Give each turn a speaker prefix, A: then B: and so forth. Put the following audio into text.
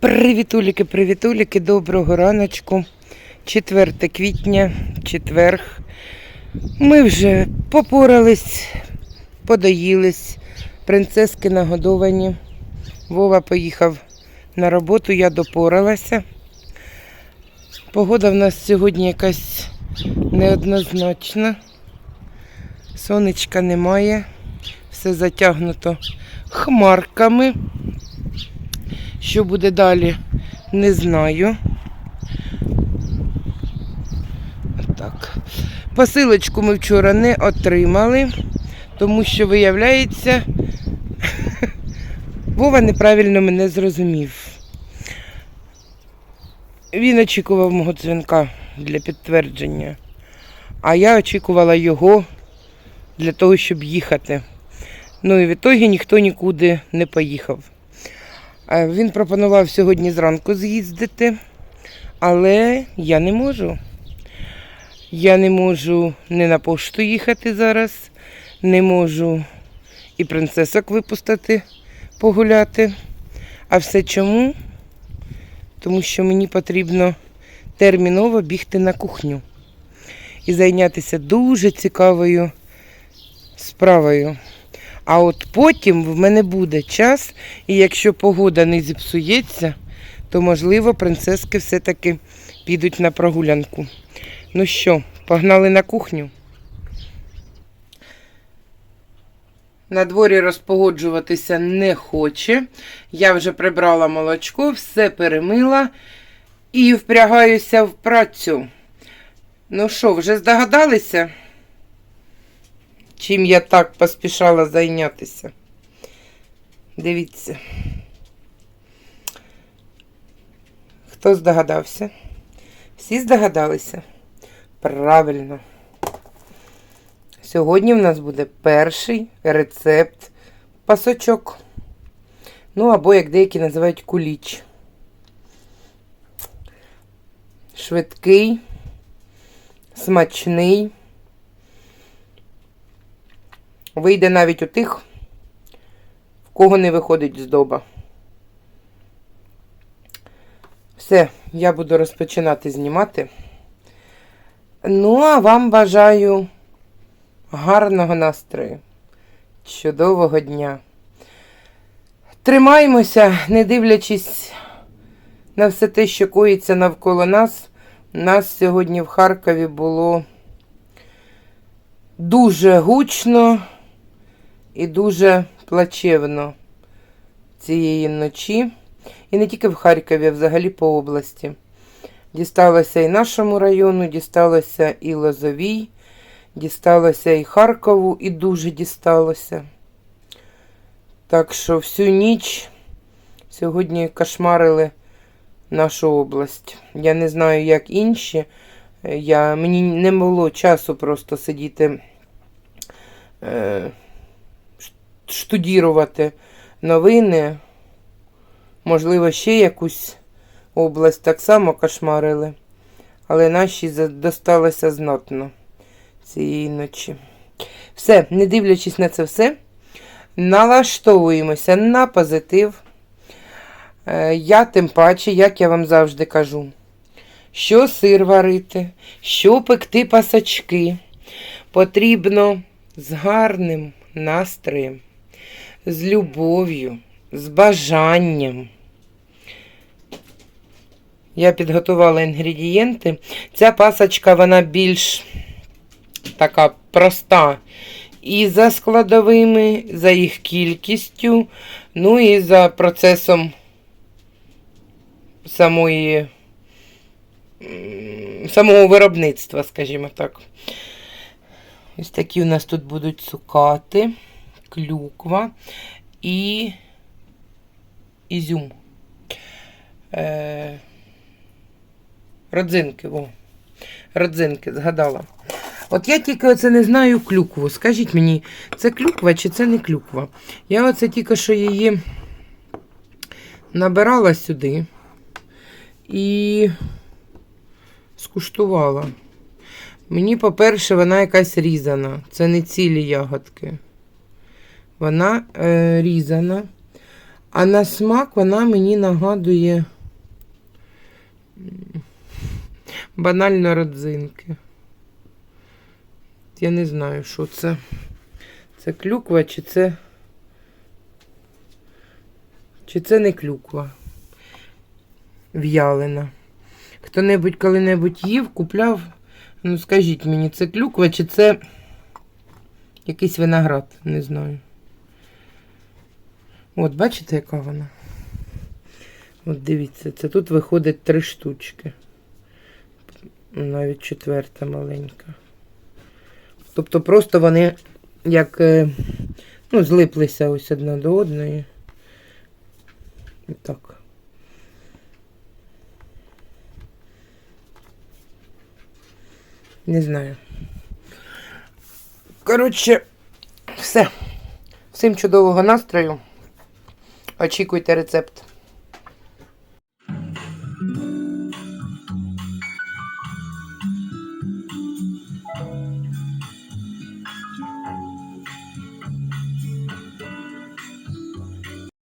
A: Привітуліки, привітуліки, доброго раночку. 4 квітня, четверг. Ми вже попорались, подоїлись, принцески нагодовані. Вова поїхав на роботу, я допоралася. Погода в нас сьогодні якась неоднозначна. Сонечка немає, все затягнуто хмарками. Що буде далі, не знаю. Так. Посилочку ми вчора не отримали, тому що, виявляється, Вова неправильно мене зрозумів. Він очікував мого дзвінка для підтвердження, а я очікувала його для того, щоб їхати. Ну і в ітогі ніхто нікуди не поїхав. Е, Він пропонував сьогодні зранку з'їздити, але я не можу. Я не можу не на пошту їхати зараз, не можу і принцесок випустити погуляти. А все чому? Тому що мені потрібно терміново бігти на кухню і зайнятися дуже цікавою справою. А от потім в мене буде час, і якщо погода не зіпсується, то можливо принцески все-таки підуть на прогулянку. Ну що, погнали на кухню? На дворі розпогоджуватися не хоче. Я вже прибрала молочко, все перемила і впрягаюся в працю. Ну що, вже здогадалися? чим я так поспішала зайнятися. Дивіться. Хто здогадався? Всі здогадалися? Правильно. Сьогодні в нас буде перший рецепт пасочок. Ну, або, як деякі називають, куліч. Швидкий, смачний. Вийде навіть у тих, в кого не виходить здоба. Все, я буду розпочинати знімати. Ну, а вам бажаю гарного настрою, чудового дня. Тримаймося, не дивлячись на все те, що коїться навколо нас. Нас сьогодні в Харкові було дуже гучно і дуже плачевно цієї ночі. І не тільки в Харкові, а взагалі по області. Дісталося і нашому району, дісталося і Лозовій, дісталося і Харкову, і дуже дісталося. Так що всю ніч сьогодні кошмарили нашу область. Я не знаю, як інші. Я, Мені не було часу просто сидіти. Е, штудірувати новини. Можливо, ще якусь область так само кошмарили. Але наші досталося знатно цієї ночі. Все, не дивлячись на це все, налаштовуємося на позитив. Е, я тим паче, як я вам завжди кажу, що сир варити, що пекти пасачки, потрібно з гарним настроєм з любов'ю, з бажанням. Я підготувала інгредієнти. Ця пасочка, вона більш така проста. І за складовими, за їх кількістю, ну і за процесом самої, самого виробництва, скажімо так. Ось такі у нас тут будуть цукати клюква і ізюм. Е, Родзинки, о. Родзинки, згадала. От я тільки оце не знаю клюкву. Скажіть мені, це клюква чи це не клюква? Я оце тільки що її набирала сюди і скуштувала. Мені, по-перше, вона якась різана. Це не цілі ягодки. Вона е, різана. А на смак вона мені нагадує банально родзинки. Я не знаю, що це. Це клюква, чи це. Чи це не клюква в'ялена. Хто-небудь коли-небудь їв, купляв. Ну, скажіть мені, це клюква, чи це якийсь виноград, не знаю. От, бачите, яка вона? От дивіться, це тут виходить три штучки. Навіть четверта маленька. Тобто просто вони як е, ну, злиплися ось одна до одної. І так. Не знаю. Коротше, все. Всім чудового настрою. Очікуйте рецепт.